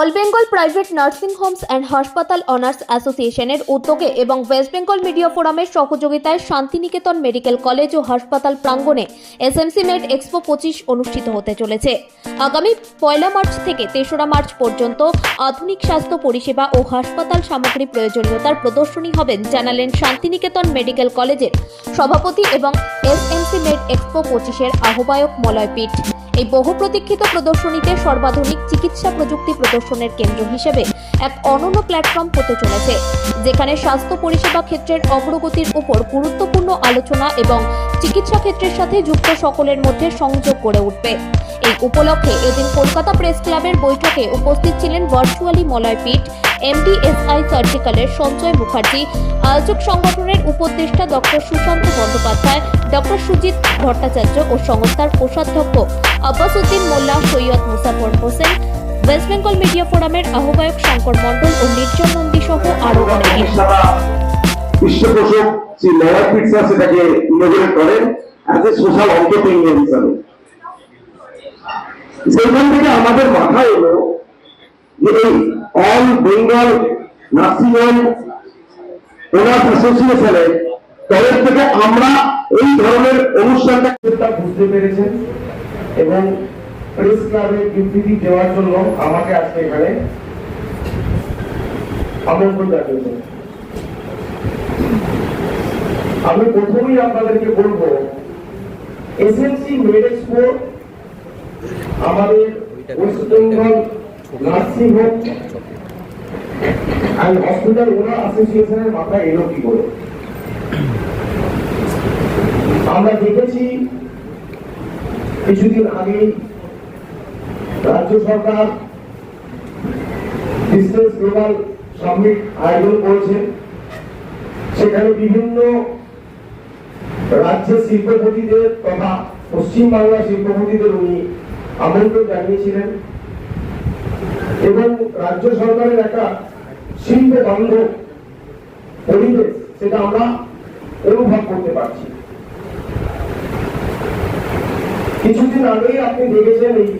all Bengal private nursing homes and হাসপাতাল owners অ্যাসোসিয়েশনের উদ্যোগে এবং ওয়েস্ট বেঙ্গল মিডিয়া ফোরামের সহযোগিতায় শান্তিনিকেতন মেডিকেল কলেজ ও হাসপাতাল প্রাঙ্গণে এসএমসি মেড এক্সপো পঁচিশ অনুষ্ঠিত হতে চলেছে। আগামী পয়লা মার্চ থেকে তেসরা মার্চ পর্যন্ত আধুনিক স্বাস্থ্য পরিষেবা ও হাসপাতাল সামগ্রী প্রয়োজনীয়তার প্রদর্শনী হবেন জানালেন শান্তিনিকেতন মেডিকেল কলেজের সভাপতি এবং এসএমসি মেড এক্সপো পঁচিশের আহ্বায়ক মলয় পিঠ এই বহু প্রতীক্ষিত প্রদর্শনীতে সর্বাধুনিক চিকিৎসা প্রযুক্তি প্রদর্শনের কেন্দ্র হিসেবে এক অনন্য প্ল্যাটফর্ম হতে চলেছে, যেখানে স্বাস্থ্য পরিষেবা ক্ষেত্রের অগ্রগতির উপর গুরুত্বপূর্ণ আলোচনা এবং চিকিৎসা ক্ষেত্রের সাথে যুক্ত সকলের মধ্যে সংযোগ করে উঠবে। এই উপলক্ষে এদিন কলকাতা প্রেস ক্লাবের বৈঠকে উপস্থিত ছিলেন ভার্চুয়ালি মলয় পিঠ এমডিএসআই সার্জিক্যালের সঞ্জয় মুখার্জি, আয়োজক সংগঠনের উপদেষ্টা ডক্টর সুশান্ত বন্দ্যোপাধ্যায়, ডক্টর সুজিত ভট্টাচার্য ও সংস্থার কোষাধ্যক্ষ আব্বাস উদ্দিন মোল্লা, সৈয়দ মুসাফর হোসেন, ওয়েস্ট বেঙ্গল মিডিয়া ফোরামের আহ্বায়ক শঙ্কর মণ্ডল ও নির্জন নন্দী সহ আরও অনেকে। সেটাকে করেন সোশ্যাল অন্টারপ্রিনিয়র হিসাবে। সেইখান থেকে আমাদের মাথায় এলো যে এই all Bengal nursing home owners অ্যাসোসিয়েশনের তরফ থেকে আমরা এই ধরনের অনুষ্ঠানটা বুঝতে পেরেছেন এবং প্রেস ক্লাবে বিবৃতি দেওয়ার জন্য আমাকে আজকে এখানে আমন্ত্রণ জানিয়েছেন। আমি প্রথমেই আপনাদেরকে বলব, এসএমসি মেড এক্সপো আমাদের নার্সিং হোম হসপিটাল ওনার অ্যাসোসিয়েশনের মাথায় এলো কি করে? আমরা দেখেছি কিছুদিন আগে রাজ্য সরকার বিজনেস গ্লোবাল সামিট আয়োজন করেছে। সেখানে বিভিন্ন রাজ্যের শিল্পপতিদের তথা পশ্চিমবাংলার শিল্পপতিদের উনি আমন্ত্রণ জানিয়েছিলেন। এবং রাজ্য সরকারের একটা শিল্প পরিবেশ, সেটা আমরা অনুভব করতে পারছি। কিছুদিন আগেই আপনি দেখেছেন এই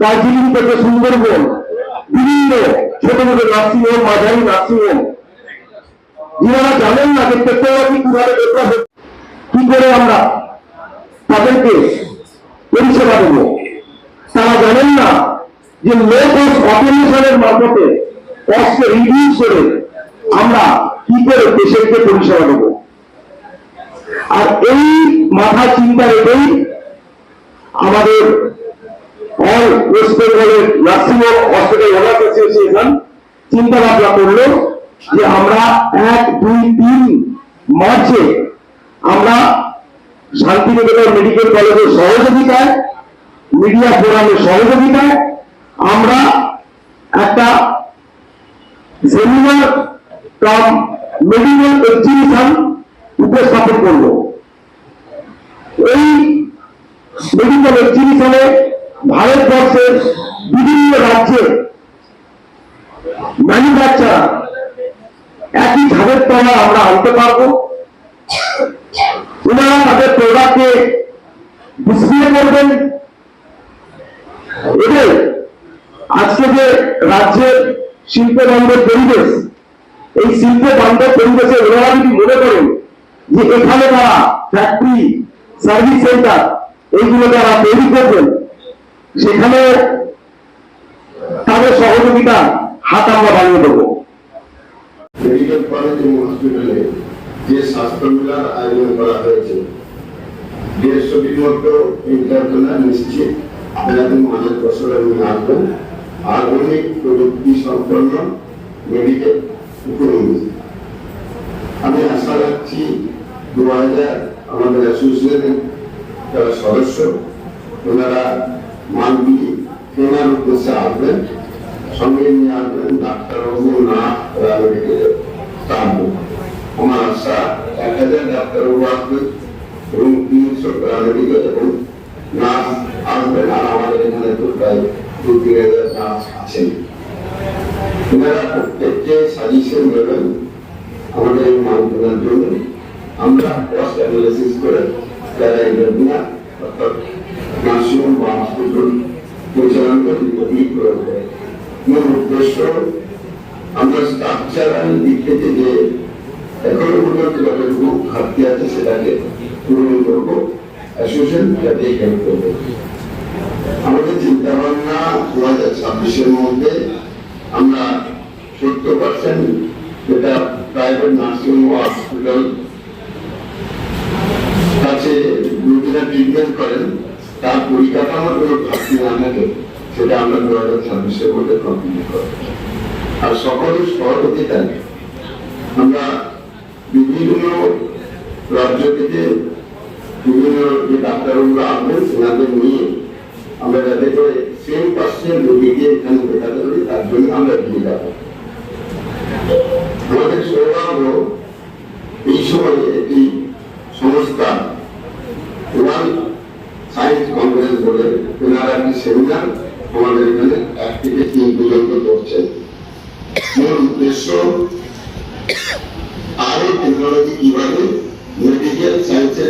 দার্জিলিং থেকে সুন্দরবন, বিভিন্ন ছোট ছোট নার্সিং হোম মাঝারি নার্সিং হোম যারা জানেন না যে টেকনোলজি কীভাবে ডেভেলপ কি করে আমরা তাদেরকে পরিষেবা দেব? তারা জানেন না যে লো কস্ট অটোমেশনের মারফতে কস্টকে রিডিউস করে আমরা কি করে পেশেন্টকে পরিষেবা দেবো? আর এই মাথা চিন্তা রেখেই আমাদের অল ওয়েস্ট বেঙ্গলের nursing home hospital owners association চিন্তা ভাবনা করল। যে আমরা এক, দুই, তিন মার্চে আমরা শান্তিনিকেতন মেডিকেল কলেজের সহযোগিতায়, মিডিয়া ফোরামের সহযোগিতায় আমরা একটা সেমিনার কাম মেডিকেল এক্সিবিশন উপস্থাপন করল এই মেডিকেল এক্সিবিশনে ভারতবর্ষের বিভিন্ন রাজ্যে ম্যানুফ্যাকচার একই ছাদের তলা আমরা আনতে পারব। ওনারা তাদের প্রোডাক্টকে ডিসপ্লে করবেন। এবং আজকে যে রাজ্যের শিল্প বান্ধব পরিবেশ, এই শিল্প বান্ধব পরিবেশে ওনারা যদি মনে করেন যে এখানে তারা ফ্যাক্টরি সার্ভিস সেন্টার এইগুলো তারা তৈরি করবেন, সেখানে তাদের সহযোগিতা হাত আমরা বানিয়ে দেবো। মেডিকেল কলেজ এবং হসপিটালে যে স্বাস্থ্য মেলার আয়োজন করা হয়েছে দেড়শোটির মতো ইন্টারপ্রেনার নিশ্চিত আগামী পাঁচ বছর আমি আসবেন আধুনিক প্রযুক্তি সম্পন্ন মেডিকেল ইকোনমি আমি আশা রাখছি দু হাজার আমাদের অ্যাসোসিয়েশনের যারা সদস্য, ওনারা মান্থলি কেনার উদ্দেশ্যে আসবেন, সঙ্গে নিয়ে আসবেন ডাক্তারবাবু না মেডিকেলের স্টাফ আমার আশা এক হাজার ডাক্তারবাবু আসবেন এবং তিনশো প্যারামেডিকেল এবং নার্স আসবেন আর আমাদের এখানে তো প্রায় দু তিন হাজার নার্স আছেন এনারা প্রত্যেককে সাজেশন দেবেন আমাদের মানগুলোর জন্য আমরা কস্ট অ্যানালিসিস করে যারা এদের না অর্থাৎ নার্সিং বা হসপিটাল পরিচালনা করে ই করে মূল উদ্দেশ্য আমরা স্ট্রাকচারাল দিক থেকে যে এখনও পর্যন্ত যতটুকু ঘাটতি আছে সেটাকে পূরণ করব। অ্যাসোসিয়েশন যাতে হেল্প করবে। রাজ্য থেকে বিভিন্ন যে ডাক্তারবাবুরা আসবেন সেনাদের নিয়ে আমরা করে সেম পার্সেন্ট রোগীকে এখানে দেখাতে পারি, তার জন্য আমরা এগিয়ে যাব। আমাদের সৌভাগ্য, এই সময়ে একটি সংস্থা ওয়ান সায়েন্স কংগ্রেস বলে ওনারা একটি সেমিনার আমাদের এখানে এক থেকে তিন পর্যন্ত করছেন মূল উদ্দেশ্য আরও টেকনোলজি কীভাবে মেডিকেল সায়েন্সে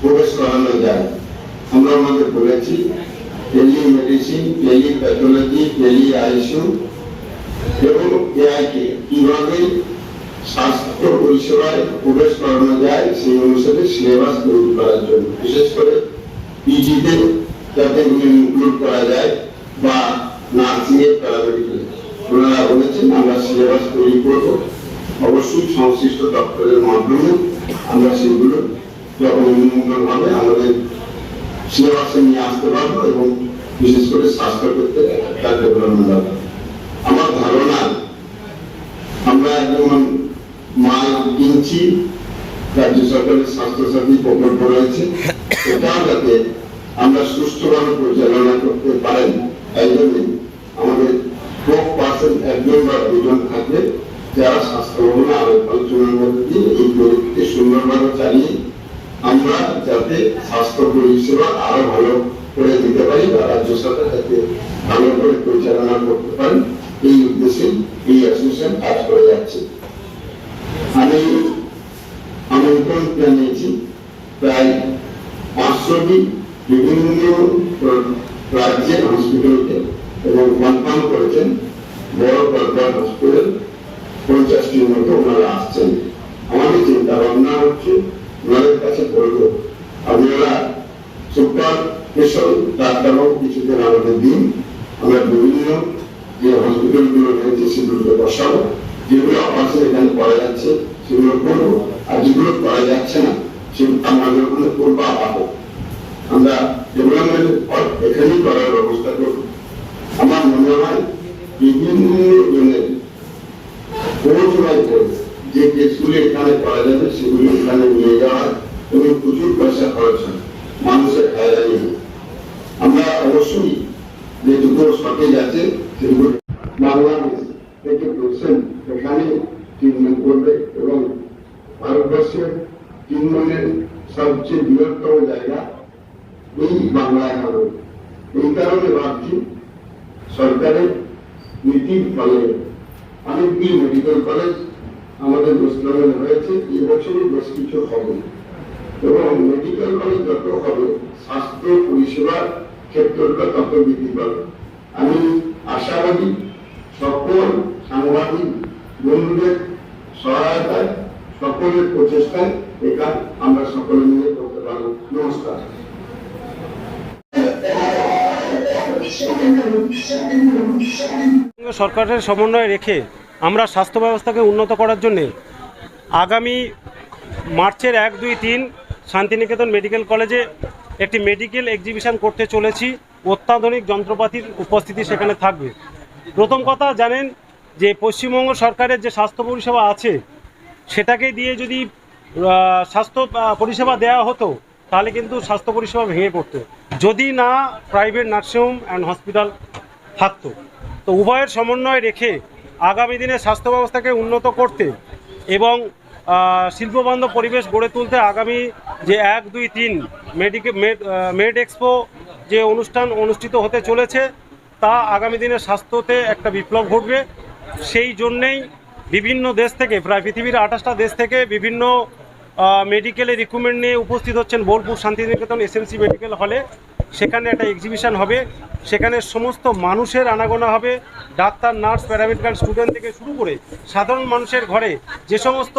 প্রবেশ করানো যায় আমরা আমাদের বলেছি tele medicine tele pathology tele ICU এবং এআইকে কীভাবে স্বাস্থ্য পরিষেবায় প্রবেশ করানো যায় সেই অনুসারে সিলেবাস তৈরি করার জন্য বিশেষ করে পিজিতে যাতে ইনক্লুড করা যায় বা নার্সিং এর প্যারামেডিকেল ওনারা বলেছেন আমরা সিলেবাস তৈরি করব অবশ্যই সংশ্লিষ্ট দপ্তরের মাধ্যমে আমরা সেগুলো যখন অনুমোদন হবে আমাদের সিলেবাসে নিয়ে আসতে পারব এবং বিশেষ করে স্বাস্থ্য ক্ষেত্রে তার আমার ধারণা, আমরা যেমন মাল কিনছি, রাজ্য সরকারের স্বাস্থ্যসাথী প্রকল্প রয়েছে এটাও যাতে আমরা সুষ্ঠুভাবে পরিচালনা করতে পারেন তাই জন্য আমাদের ফোক পার্সেন্ট একজন বা দুজন থাকবে। যারা স্বাস্থ্য ভবনে আলোচনার মধ্যে দিয়ে এই প্রযুক্তিকে সুন্দরভাবে চালিয়ে আমরা যাতে স্বাস্থ্য পরিষেবা আরও ভালো করে দিতে পারি বা রাজ্য সরকার যাতে ভালো করে পরিচালনা করতে পারেন এই উদ্দেশ্যে এই অ্যাসোসিয়েশন কাজ করে যাচ্ছে আমি আমন্ত্রণ জানিয়েছি প্রায় পাঁচশোটি বিভিন্ন রাজ্যের হসপিটালকে এবং কনফার্ম করেছেন বড় কলকাতা হসপিটাল মতো ওনারা আসছেন। আমাদের চিন্তা ভাবনা হচ্ছে, ওনাদের কাছে বলব, আপনারা সুপার স্পেশাল ডাক্তারবাবু কিছুদিন আমাদের দিন। আমরা বিভিন্ন যে হসপিটালগুলো রয়েছে সেগুলোকে বসাবো। যেগুলো অপারেশন এখানে করা যাচ্ছে, সেগুলো করব। আর যেগুলো করা যাচ্ছে না, সেগুলো আমাদের ওখানে করব আপাতত আমরা ডেভেলপমেন্ট এখানেই করার ব্যবস্থা করব। আমার মনে হয় বিভিন্ন জনের করে যে কেসগুলো এখানে করা যাবে সেগুলো এখানে প্রচুর পয়সা খরচ মানুষের আমরা অবশ্যই যেটুকু সতেজ আছে সেগুলো বাংলাদেশ থেকে এবং ভারতবর্ষের ট্রিটমেন্টের সবচেয়ে বৃহত্তম জায়গা এই বাংলায় হবে কারণে ভাবছি সরকারের নীতির ফলে অনেকগুলি মেডিকেল কলেজ আমাদের পশ্চিমবঙ্গে হয়েছে এবছরই বেশ কিছু হবে। এবং মেডিকেল কলেজ যত হবে, স্বাস্থ্য পরিষেবার ক্ষেত্রটা তত বৃদ্ধি পাবে। আমি আশাবাদী, সকল সাংবাদিক বন্ধুদের সহায়তায় সকলের প্রচেষ্টায় এখান আমরা সকলে মিলে করতে পারব। নমস্কার। সঙ্গে সরকারের সমন্বয় রেখে আমরা স্বাস্থ্য ব্যবস্থাকে উন্নত করার জন্যে আগামী মার্চের এক, দুই, তিন শান্তিনিকেতন মেডিকেল কলেজে একটি মেডিকেল এক্সিবিশন করতে চলেছি। অত্যাধুনিক যন্ত্রপাতির উপস্থিতি সেখানে থাকবে। প্রথম কথা জানেন যে পশ্চিমবঙ্গ সরকারের যে স্বাস্থ্য পরিষেবা আছে, সেটাকে দিয়ে যদি স্বাস্থ্য পরিষেবা দেওয়া হতো, তাহলে কিন্তু স্বাস্থ্য পরিষেবা ভেঙে পড়তো। যদি না প্রাইভেট নার্সিংহোম অ্যান্ড হসপিটাল থাকতো। তো উভয়ের সমন্বয় রেখে আগামী দিনে স্বাস্থ্য ব্যবস্থাকে উন্নত করতে এবং শিল্পবান্ধব পরিবেশ গড়ে তুলতে আগামী যে এক, দুই, তিন মেডিকে, মেড এক্সপো যে অনুষ্ঠান অনুষ্ঠিত হতে চলেছে, তা আগামী দিনে স্বাস্থ্যতে একটা বিপ্লব ঘটবে। সেই জন্যেই বিভিন্ন দেশ থেকে, প্রায় পৃথিবীর আঠাশটা দেশ থেকে বিভিন্ন মেডিকেলের রিক্রুটমেন্ট নিয়ে উপস্থিত হচ্ছেন বোলপুর শান্তিনিকেতন এসএমসি মেডিকেল হলে সেখানে একটা এক্সিবিশন হবে। সেখানে সমস্ত মানুষের আনাগোনা হবে। ডাক্তার নার্স প্যারামেডিক্যাল স্টুডেন্ট থেকে শুরু করে সাধারণ মানুষের ঘরে যে সমস্ত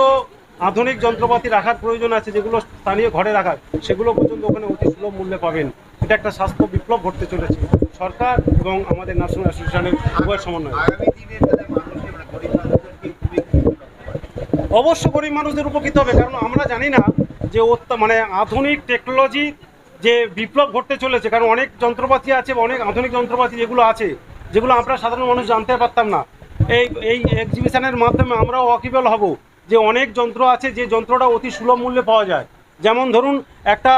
আধুনিক যন্ত্রপাতি রাখার প্রয়োজন আছে যেগুলো স্থানীয় ঘরে রাখার সেগুলো পর্যন্ত ওখানে অতি সুলভ মূল্যে পাবেন। এটা একটা স্বাস্থ্য বিপ্লব ঘটতে চলেছে। সরকার এবং আমাদের ন্যাশনাল অ্যাসোসিয়েশনের উভয় সমন্বয় অবশ্য গরিব মানুষদের উপকৃত হবে কারণ আমরা জানি না যে অত্যা- মানে আধুনিক টেকনোলজি যে বিপ্লব ঘটতে চলেছে, কারণ অনেক যন্ত্রপাতি আছে অনেক আধুনিক যন্ত্রপাতি যেগুলো আছে, যেগুলো আমরা সাধারণ মানুষ জানতে পারতাম না। এই এই এক্সিবিশনের মাধ্যমে আমরাও ওয়াকিবল হব যে অনেক যন্ত্র আছে, যে যন্ত্রটা অতি সুলভ মূল্যে পাওয়া যায়। যেমন ধরুন, একটা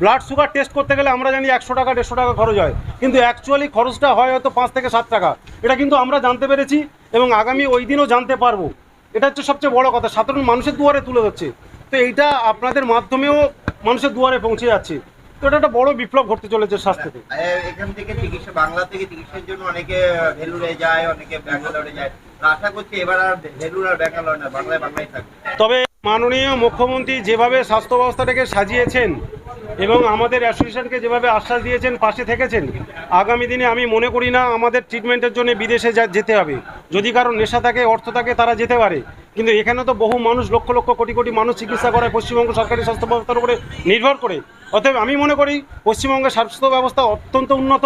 ব্লাড সুগার টেস্ট করতে গেলে আমরা জানি একশো টাকা, দেড়শো টাকা খরচ হয়। কিন্তু অ্যাকচুয়ালি খরচটা হয় হয়তো পাঁচ থেকে সাত টাকা। এটা কিন্তু আমরা জানতে পেরেছি এবং আগামী ওই দিনও জানতে পারব। এটা হচ্ছে সবচেয়ে বড় কথা, সাধারণ মানুষের দুয়ারে তুলে ধরছে। তো এইটা আপনাদের মাধ্যমেও মানুষের দুয়ারে পৌঁছে যাচ্ছে। তো এটা একটা বড় বিপ্লব ঘটতে চলেছে স্বাস্থ্যতে এখান থেকে চিকিৎসা বাংলা থেকে চিকিৎসার জন্য অনেকে ভেলুরে যায় অনেকে ব্যাঙ্গালোরে যায়। আশা করছি এবার আর ভেলুর আর ব্যাঙ্গালোর না বাংলায় বাংলায় থাকবে। তবে মাননীয় মুখ্যমন্ত্রী যেভাবে স্বাস্থ্য ব্যবস্থাটাকে সাজিয়েছেন এবং আমাদের অ্যাসোসিয়েশনকে যেভাবে আশ্বাস দিয়েছেন পাশে থেকেছেন আগামী দিনে আমি মনে করি না আমাদের ট্রিটমেন্টের জন্য বিদেশে যা যেতে হবে। যদি কারও নেশা থাকে, অর্থ থাকে, তারা যেতে পারে। কিন্তু এখানে তো বহু মানুষ, লক্ষ লক্ষ কোটি কোটি মানুষ চিকিৎসা করায় পশ্চিমবঙ্গ সরকারি স্বাস্থ্য ব্যবস্থার উপরে নির্ভর করে। অতএব আমি মনে করি, পশ্চিমবঙ্গের স্বাস্থ্য ব্যবস্থা অত্যন্ত উন্নত।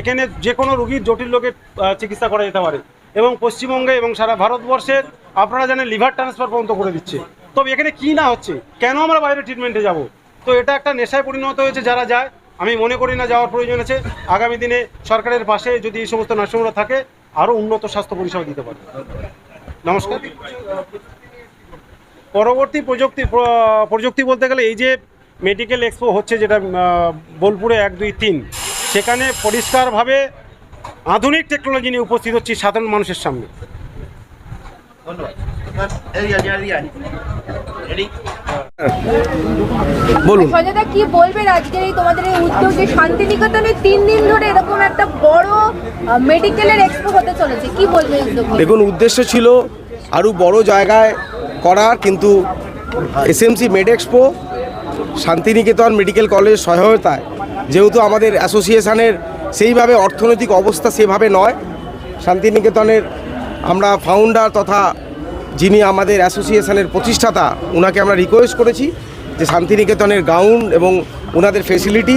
এখানে যে কোনো রোগীর জটিল রোগের চিকিৎসা করা যেতে পারে। এবং পশ্চিমবঙ্গে এবং সারা ভারতবর্ষের, আপনারা জানেন, লিভার ট্রান্সফার পর্যন্ত করে দিচ্ছে। তবে এখানে কি না হচ্ছে? কেন আমরা বাইরে ট্রিটমেন্টে যাব? তো এটা একটা নেশায় পরিণত হয়েছে, যারা যায়, আমি মনে করি না যাওয়ার প্রয়োজন আছে। আগামী দিনে সরকারের পাশে যদি এই সমস্ত নার্সিংহোমরা থাকে আরও উন্নত স্বাস্থ্য পরিষেবা দিতে পারে নমস্কার পরবর্তী প্রযুক্তি প্রযুক্তি বলতে গেলে এই যে মেডিকেল এক্সপো হচ্ছে যেটা বোলপুরে এক দুই তিন সেখানে পরিষ্কারভাবে আধুনিক টেকনোলজি নিয়ে উপস্থিত হচ্ছি সাধারণ মানুষের সামনে ধন্যবাদ এদিকে আয়, এদিকে আয়। Ready? বলুন সঞ্জয়দা কি বলবেন আজকের এই তোমাদের এই উদ্যোগ যে শান্তিনিকেতনে তিন দিন ধরে এরকম একটা বড় মেডিকেলের এক্সপো হতে চলেছে কি বলবে এই উদ্যোগ নিয়ে? দেখুন উদ্দেশ্য ছিল আরও বড় জায়গায় করার কিন্তু SMC med expo Santiniketan medical college সহায়তায় যেহেতু আমাদের অ্যাসোসিয়েশনের সেইভাবে অর্থনৈতিক অবস্থা সেভাবে নয় শান্তিনিকেতনের আমরা ফাউন্ডার তথা যিনি আমাদের অ্যাসোসিয়েশনের প্রতিষ্ঠাতা ওনাকে আমরা রিকোয়েস্ট করেছি যে শান্তিনিকেতনের গাউন এবং ওনাদের ফেসিলিটি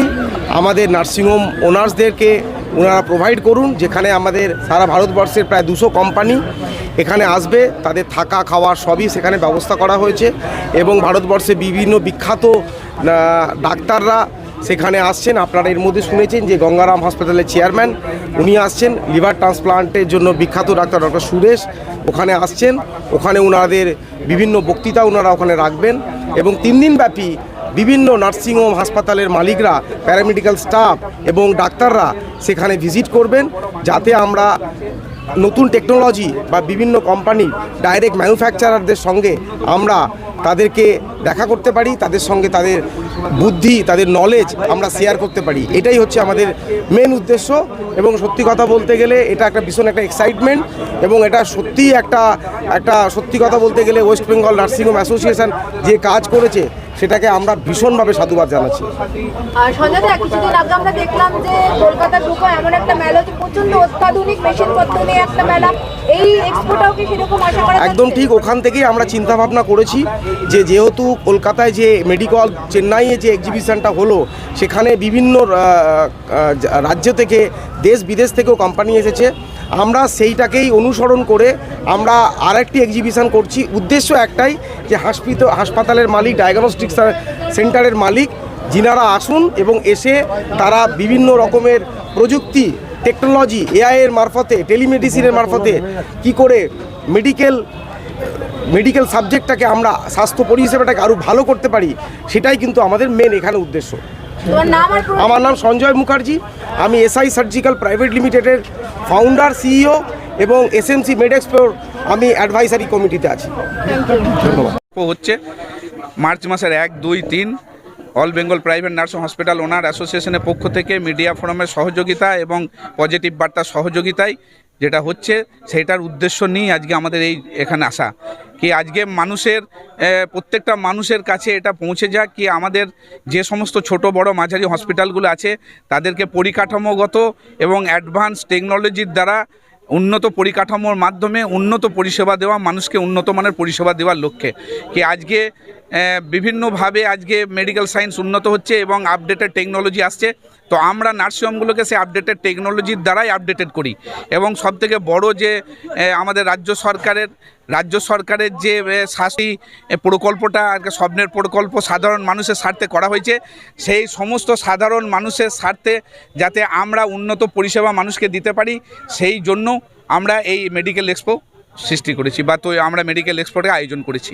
আমাদের নার্সিংহোম ওনার্সদেরকে ওনারা প্রোভাইড করুন, যেখানে আমাদের সারা ভারতবর্ষের প্রায় দুশো কোম্পানি এখানে আসবে, তাদের থাকা, খাওয়া সবই সেখানে ব্যবস্থা করা হয়েছে এবং ভারতবর্ষে বিভিন্ন বিখ্যাত ডাক্তাররা সেখানে আসছেন, আপনারা এর মধ্যে শুনেছেন যে গঙ্গারাম হাসপাতালের চেয়ারম্যান, উনি আসছেন, লিভার ট্রান্সপ্লান্টের জন্য বিখ্যাত ডাক্তার ডক্টর সুরেশ ওখানে আসছেন, ওখানে ওনাদের বিভিন্ন বক্তৃতা ওনারা ওখানে রাখবেন এবং তিন দিন ব্যাপী বিভিন্ন নার্সিংহোম হাসপাতালের মালিকরা, প্যারামেডিক্যাল স্টাফ এবং ডাক্তাররা সেখানে ভিজিট করবেন যাতে আমরা নতুন টেকনোলজি বা বিভিন্ন কোম্পানি ডাইরেক্ট ম্যানুফ্যাকচারারদের সঙ্গে আমরা তাদেরকে দেখা করতে পারি, তাদের সঙ্গে তাদের বুদ্ধি, তাদের নলেজ আমরা শেয়ার করতে পারি। এটাই হচ্ছে আমাদের মেন উদ্দেশ্য এবং সত্যি কথা বলতে গেলে এটা একটা ভীষণ একটা এক্সাইটমেন্ট এবং এটা সত্যিই একটা একটা সত্যি কথা বলতে গেলে ওয়েস্ট বেঙ্গল নার্সিংহোম অ্যাসোসিয়েশন যে কাজ করেছে সেটাকে আমরা ভীষণভাবে সাধুবাদ জানাচ্ছি। আর কিছুদিন আগে আমরা দেখলাম যে কলকাতা গ্রুপে এমন একটা মেলা হচ্ছে প্রচণ্ড অত্যাধুনিক মেশিনপত্র নিয়ে একটা মেলা। এই এক্সপোটাও কি সেরকম আশা করা একদম ঠিক ওখান থেকেই আমরা চিন্তা ভাবনা করেছি যে যেহেতু কলকাতায় যে মেডিকেল চেন্নাইয়ে যে এক্সিবিশনটা হলো সেখানে বিভিন্ন রাজ্য থেকে দেশ বিদেশ থেকেও কোম্পানি এসেছে। আমরা সেইটাকেই অনুসরণ করে আমরা আরেকটি এক্সিবিশন করছি। উদ্দেশ্য একটাই যে হাসপিত হাসপাতালের মালিক ডায়াগনস্টিক সেন্টারের মালিক যিনারা আসুন এবং এসে তারা বিভিন্ন রকমের প্রযুক্তি টেকনোলজি এআইয়ের মারফতে টেলিমেডিসিনের মারফতে কি করে মেডিকেল মেডিকেল সাবজেক্টটাকে আমরা স্বাস্থ্য পরিষেবাটাকে আরও ভালো করতে পারি, সেটাই কিন্তু আমাদের মেন এখানে উদ্দেশ্য। আমার নাম সঞ্জয় মুখার্জি। আমি এসআই সার্জিক্যাল প্রাইভেট লিমিটেডের ফাউন্ডার সিইও এবং এস এসএমসি মেডেক্সপোর আমি অ্যাডভাইসারি কমিটিতে আছি। ধন্যবাদ। হচ্ছে মার্চ মাসের এক দুই তিন all Bengal private nursing hospital owner অ্যাসোসিয়েশনের পক্ষ থেকে মিডিয়া ফোরামের সহযোগিতা এবং পজিটিভ বার্তার সহযোগিতায় যেটা হচ্ছে সেটার উদ্দেশ্য নিয়েই আজকে আমাদের এই এখানে আসা। কি আজকে মানুষের প্রত্যেকটা মানুষের কাছে এটা পৌঁছে যাক কি আমাদের যে সমস্ত ছোট বড় মাঝারি হসপিটালগুলো আছে তাদেরকে পরিকাঠামোগত এবং অ্যাডভান্স টেকনোলজির দ্বারা উন্নত পরিকাঠামোর মাধ্যমে উন্নত পরিষেবা দেওয়া, মানুষকে উন্নত মানের পরিষেবা দেওয়ার লক্ষ্যে। কি আজকে বিভিন্নভাবে আজকে মেডিকেল সায়েন্স উন্নত হচ্ছে এবং আপডেটেড টেকনোলজি আসছে। তো আমরা নার্সিংহোমগুলোকে সেই আপডেটেড টেকনোলজির দ্বারাই আপডেটেড করি। এবং সবথেকে বড় যে আমাদের রাজ্য সরকারের রাজ্য সরকারের যে শাস্তি প্রকল্পটা আর স্বপ্নের প্রকল্প সাধারণ মানুষের স্বার্থে করা হয়েছে, সেই সমস্ত সাধারণ মানুষের স্বার্থে যাতে আমরা উন্নত পরিষেবা মানুষকে দিতে পারি, সেই জন্য আমরা এই মেডিকেল এক্সপো সৃষ্টি করেছি বা তো আমরা মেডিকেল এক্সপোকে আয়োজন করেছি।